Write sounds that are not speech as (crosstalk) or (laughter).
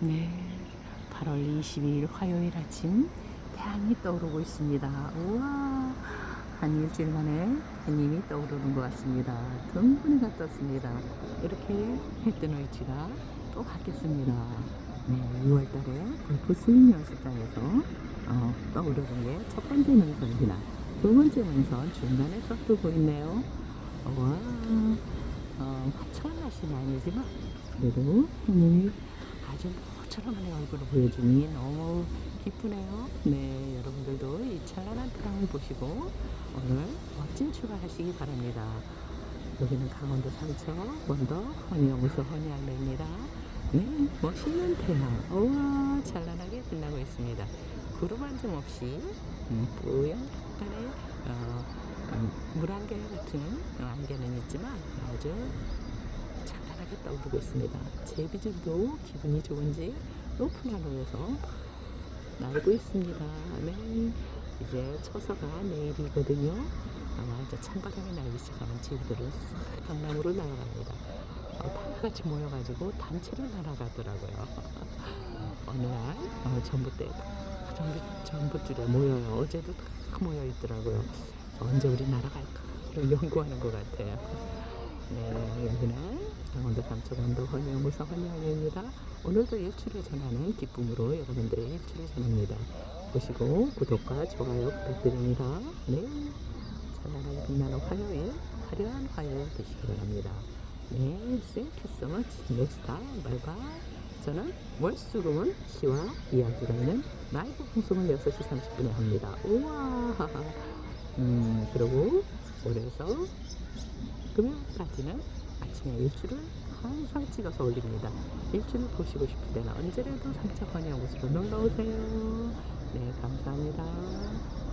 네, 8월 22일 화요일 아침 태양이 떠오르고 있습니다. 우와, 한 일주일 만에 해님이 떠오르는 것 같습니다. 둥근이가 떴습니다. 이렇게 해 뜨는 위치가 또 바뀌었습니다. 네, 6월 달에 골프 스윙 연습장에서 어, 떠오르는 게 첫 번째 능선이나 두 번째 능선 중간에서 뜨고 있네요. 와, 어, 화창한 날씨는 아니지만 그래도 해님이 아주 모처럼한 얼굴을 보여주니 너무 기쁘네요. 네, 여러분들도 이 찬란한 태양을 보시고 오늘 멋진 출발하시기 바랍니다. 여기는 강원도 삼척 원더 허니어무소 허니알매입니다. 네, 멋있는 태양. 우와, 찬란하게 빛나고 있습니다. 구름 한 점 없이 음, 뿌연 약간의 어, 음, 물안개 같은 어, 안개는 있지만 아주 찬란하게 떠오르고 있습니다. 제비들도 기분이 좋은지 높은 하늘에서 날고 있습니다. 네, 이제 처서가 내일이거든요. 아마 이제 찬바람이 날기 시작하면 제비들은 싹 강남으로 날아갑니다. 어, 다 같이 모여가지고 단체로 날아가더라고요. (laughs) 어느 날 어, 전봇대 다 전봇, 전봇줄에 모여요. 어제도 다 모여 있더라고요. 언제 우리 날아갈까? 를 연구하는 것 같아요. 네, 여기는 강원도 원도 헌영무사 헌영입니다. 오늘도 일출을 전하는 기쁨으로 여러분들의 일출을 전합니다. 보시고 구독과 좋아요 부탁드립니다. 네, 찬란하게 빛나는 화요일, 화려한 화요일 되시기 바랍니다. 네, thank you so much. Next time, bye bye. 저는 월수금은 시와 이야기가 있는 라이브 방송을 6시 30분에 합니다. 우와! (laughs) 음, 그리고 올해서 금요일까지는 아침에 일출을 항상 찍어서 올립니다. 일출을 보시고 싶을 때는 언제라도 상처 번영 곳으로 놀러 오세요. 네, 감사합니다.